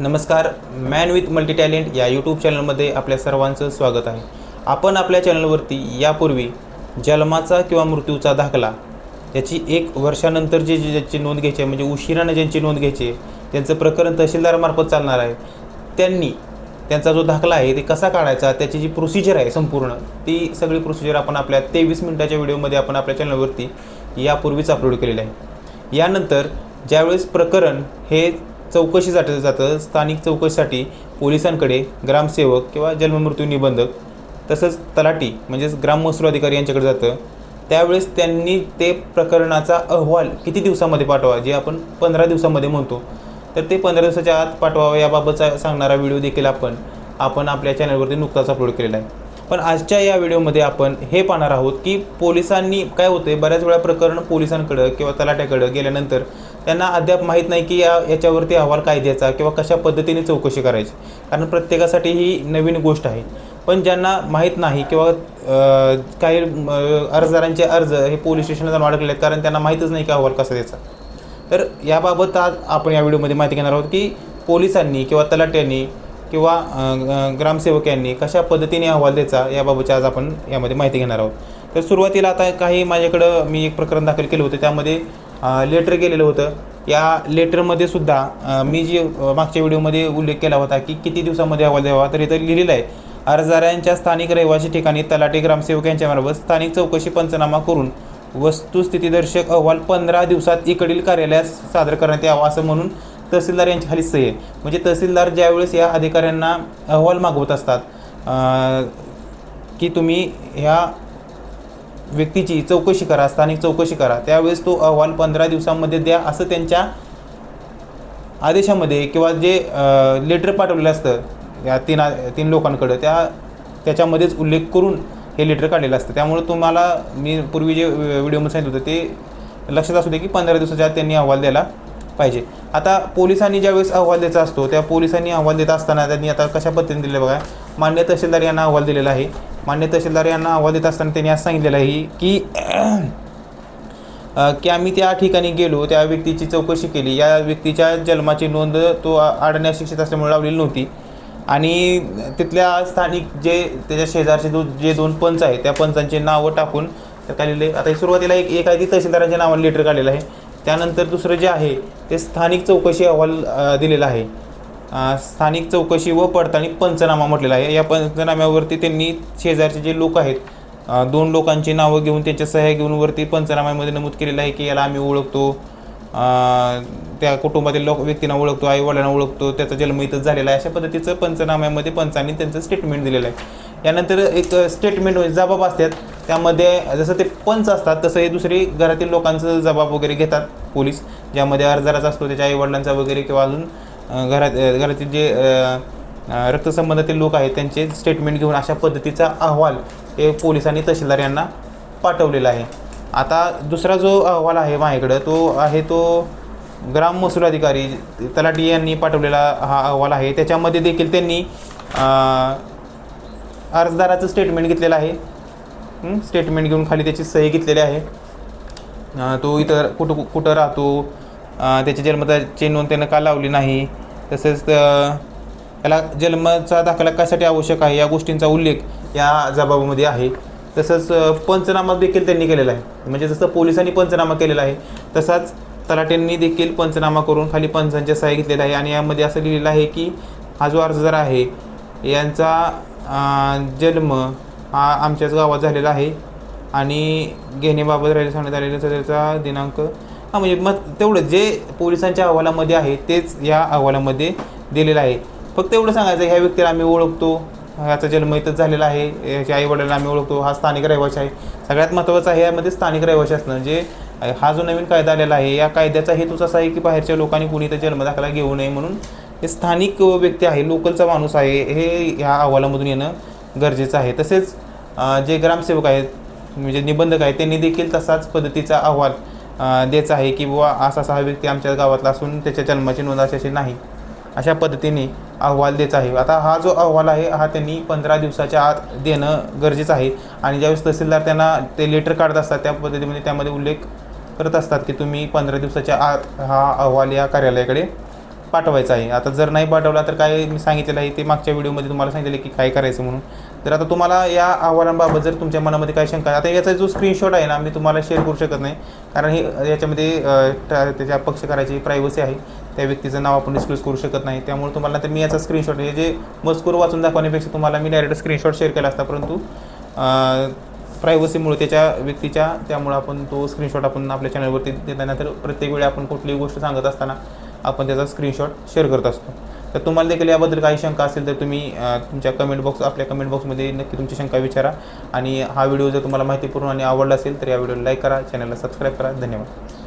नमस्कार man with multi talent या YouTube चॅनलमध्ये आपल्या सर्वांचं स्वागत आहे. आपण आपल्या चॅनलवरती यापूर्वी जन्माचा किंवा मृत्यूचा दाखला याची एक वर्षानंतर जे जे- ज्याची नोंद घ्यायची आहे म्हणजे उशिरानं ज्यांची नोंद घ्यायची आहे त्यांचं प्रकरण तहसीलदारामार्फत चालणार आहे. त्यांनी त्यांचा जो दाखला आहे ते कसा काढायचा त्याची जी प्रोसिजर आहे संपूर्ण ती सगळी प्रोसिजर आपण आपल्या तेवीस मिनिटाच्या व्हिडिओमध्ये आपण आपल्या चॅनलवरती यापूर्वीच अपलोड केलेलं आहे. यानंतर ज्यावेळेस प्रकरण हे चौकशीसाठी जातं स्थानिक चौकशीसाठी पोलिसांकडे ग्रामसेवक किंवा जन्ममृत्यू निबंधक तसंच तलाठी म्हणजेच ग्राम महसूल अधिकारी यांच्याकडे जातं. त्यावेळेस त्यांनी ते प्रकरणाचा अहवाल किती दिवसामध्ये पाठवा जे आपण पंधरा दिवसामध्ये म्हणतो. तर ते पंधरा दिवसाच्या आत पाठवावं याबाबतचा सांगणारा व्हिडिओ देखील आपण आपण आपल्या चॅनलवरती नुकताच अपलोड केलेला आहे. पण आजच्या या व्हिडिओमध्ये आपण हे पाहणार आहोत की पोलिसांनी काय होते बऱ्याच वेळा प्रकरण पोलिसांकडं किंवा तलाट्याकडं गेल्यानंतर त्यांना अद्याप माहीत नाही की या याच्यावरती अहवाल काय द्यायचा किंवा कशा पद्धतीने चौकशी करायची. कारण प्रत्येकासाठी ही नवीन गोष्ट आहे. पण ज्यांना माहीत नाही किंवा काही अर्जदारांचे अर्ज हे पोलीस स्टेशनला जाऊन अडकले आहेत कारण त्यांना माहीतच नाही की अहवाल कसा द्यायचा. तर याबाबत आज आपण या व्हिडिओमध्ये माहिती घेणार आहोत की पोलिसांनी किंवा तलाट्यांनी किंवा ग्रामसेवकांनी कशा पद्धतीने अहवाल द्यायचा याबाबतची आज आपण यामध्ये माहिती घेणार आहोत. तर सुरुवातीला आता काही माझ्याकडं मी एक प्रकरण दाखल केलं होतं त्यामध्ये लेटर गेलेलं होतं. या लेटरमध्ये सुद्धा मी जे मागच्या व्हिडिओमध्ये उल्लेख केला होता की किती दिवसामध्ये अहवाल द्यावा तर इथं लिहिलेलं आहे अर्जदारांच्या स्थानिक रहिवासी ठिकाणी तलाठी ग्रामसेवक यांच्यामार्फत स्थानिक चौकशी पंचनामा करून वस्तुस्थितीदर्शक अहवाल पंधरा दिवसात इकडील कार्यालयात सादर करण्यात यावा असं म्हणून तहसीलदार यांच्या खाली सही आहे. म्हणजे तहसीलदार ज्यावेळेस या अधिकाऱ्यांना अहवाल मागवत असतात की तुम्ही ह्या व्यक्तीची चौकशी करा स्थानिक चौकशी करा. त्यावेळेस तो अहवाल पंधरा दिवसांमध्ये द्या असं त्यांच्या आदेशामध्ये किंवा जे लेटर पाठवलेलं असतं या तीन तीन लोकांकडं त्या त्याच्यामध्येच उल्लेख करून हे लेटर काढलेलं असतं. त्यामुळे तुम्हाला मी पूर्वी जे व्हिडिओमध्ये सांगितलं होतं ते लक्षात असू दे की पंधरा दिवसाच्या आत त्यांनी अहवाल द्यायला पाहिजे. आता पोलिसांनी ज्यावेळेस अहवाल द्यायचा असतो त्या पोलिसांनी अहवाल देत असताना त्यांनी आता कशा पद्धतीने दिले बघा. मान्य तहसीलदार यांना अहवाल दिलेला आहे. मान्य तहसीलदार यांना अहवाल देत असताना त्यांनी असं सांगितलेलं आहे की की आम्ही त्या ठिकाणी गेलो त्या व्यक्तीची चौकशी केली. या व्यक्तीच्या जन्माची नोंद तो आढळण्या शिक्षित असल्यामुळे लावलेली नव्हती. आणि तिथल्या स्थानिक जे त्याच्या शेजारचे दो जे दोन पंच आहेत त्या पंचांचे नावं टाकून तर आता सुरुवातीला एक एक आहे ती तहसीलदारांच्या नावाने लेटर काढलेलं आहे. त्यानंतर दुसरं जे आहे ते स्थानिक चौकशी अहवाल दिलेला आहे. स्थानिक चौकशी व पडताळणी पंचनामा म्हटलेला आहे. या पंचनाम्यावरती त्यांनी शेजारचे जे लोक आहेत दोन लोकांची नावं घेऊन त्यांच्या सह्या घेऊन वरती पंचनाम्यामध्ये नमूद केलेलं आहे की याला आम्ही ओळखतो. त्या कुटुंबातील लोक व्यक्तींना ओळखतो आई वडिलांना ओळखतो त्याचा जन्म इथंच झालेला आहे. अशा पद्धतीचं पंचनाम्यामध्ये पंचांनी त्यांचं स्टेटमेंट दिलेलं आहे. यानंतर एक स्टेटमेंट म्हणजे जबाब असतात. त्यामध्ये जसं ते पंच असतात तसं हे दुसरे घरातील लोकांचं जबाब वगैरे घेतात पोलीस ज्यामध्ये अर्जदाराचा असतो त्याच्या आईवडिलांचा वगैरे किंवा अजून घरात घरातील जे रक्तसंबंधातील लोक आहेत त्यांचे स्टेटमेंट घेऊन अशा पद्धतीचा अहवाल हे पोलिसांनी तहसीलदार यांना पाठवलेला आहे. आता दुसरा जो अहवाल आहे माझ्याकडं तो आहे तो ग्राम महसूल अधिकारी तलाटी यांनी पाठवलेला हा अहवाल आहे. त्याच्यामध्ये देखील त्यांनी अर्जदाराचं स्टेटमेंट घेतलेलं आहे. स्टेटमेंट घेऊन खाली त्याची सही घेतलेली आहे. तो इतर कुठं कुठं राहतो त्याची जन्मताची नोंद त्यानं का लावली नाही? तसेच त्याला जन्माचा दाखला कशासाठी आवश्यक आहे या गोष्टींचा उल्लेख या जबाबामध्ये आहे. तसंच पंचनामा देखील त्यांनी केलेला आहे. म्हणजे जसं पोलिसांनी पंचनामा केलेला आहे तसाच तलाट्यांनी देखील पंचनामा करून खाली पंचांच्या सहाय्य घेतलेला आहे. आणि यामध्ये असं लिहिलेलं आहे की हा जो अर्जदार आहे यांचा जन्म हा आमच्याच गावात झालेला आहे. आणि घेण्याबाबत राहिले सांगण्यात आलेल्या त्याचा दिनांक हां म्हणजे मग तेवढं जे पोलिसांच्या अहवालामध्ये आहे तेच या अहवालामध्ये दिलेलं आहे. फक्त एवढं सांगायचं ह्या व्यक्तीला आम्ही ओळखतो ह्याचा जन्म इथंच झालेला आहे याच्या आईवडिलांना आम्ही ओळखतो हा स्थानिक रहिवासी आहे. सगळ्यात महत्त्वाचं आहे यामध्ये स्थानिक रहिवासी असणं जे हा जो नवीन कायदा आलेला आहे या कायद्याचा हेतूच असा आहे की बाहेरच्या लोकांनी कुणी इथं जन्मदाखला घेऊ नये म्हणून हे स्थानिक व्यक्ती आहे लोकलचा माणूस आहे हे ह्या अहवालामधून येणं गरजेचं आहे. तसेच जे ग्रामसेवक आहेत म्हणजे निबंधक आहेत त्यांनी देखील तसाच पद्धतीचा अहवाल द्यायचं आहे की बुवा असा असा हा व्यक्ती आमच्या गावातला असून त्याच्या जन्माची नोंद अशी नाही. अशा पद्धतीने अहवाल द्यायचा आहे. आता हा जो अहवाल आहे हा त्यांनी पंधरा दिवसाच्या आत देणं गरजेचं आहे. आणि ज्यावेळेस तहसीलदार त्यांना ते लेटर काढत असतात त्या पद्धतीमध्ये त्यामध्ये उल्लेख करत असतात की तुम्ही पंधरा दिवसाच्या आत हा अहवाल या कार्यालयाकडे पाठवायचा आहे. आता जर नाही पाठवला तर काय मी सांगितलेलं आहे ते मागच्या व्हिडिओमध्ये तुम्हाला सांगितलेलं आहे की काय करायचं म्हणून. तर आता तुम्हाला या अहवालांबाबत जर तुमच्या मनामध्ये काय शंका आहे आता याचा जो स्क्रीनशॉट आहे ना मी तुम्हाला शेअर करू शकत नाही. कारण हे याच्यामध्ये त्याच्या पक्षकाराची प्रायव्हसी आहे. त्या व्यक्तीचं नाव आपण डिस्क्लोज करू शकत नाही. त्यामुळे तुम्हाला तर मी याचा स्क्रीनशॉट हे जे मजकूर वाचून दाखवण्यापेक्षा तुम्हाला मी डायरेक्ट स्क्रीनशॉट शेअर केला असता परंतु प्रायव्हसीमुळे त्याच्या व्यक्तीच्या त्यामुळे आपण तो स्क्रीनशॉट आपण आपल्या चॅनलवरती देताना तर प्रत्येक वेळी आपण कुठलीही गोष्ट सांगत असताना आपण त्याचा स्क्रीनशॉट शेअर करत असतो. तर तुम्हाला देखील याबद्दल काही शंका असेल तर तुम्ही तुमच्या कमेंट बॉक्स आपल्या कमेंट बॉक्समध्ये नक्की तुमची शंका विचारा. आणि हा व्हिडिओ जर तुम्हाला माहितीपूर्ण आणि आवडला असेल तर या व्हिडिओला लाईक करा चॅनलला सबस्क्राईब करा. धन्यवाद.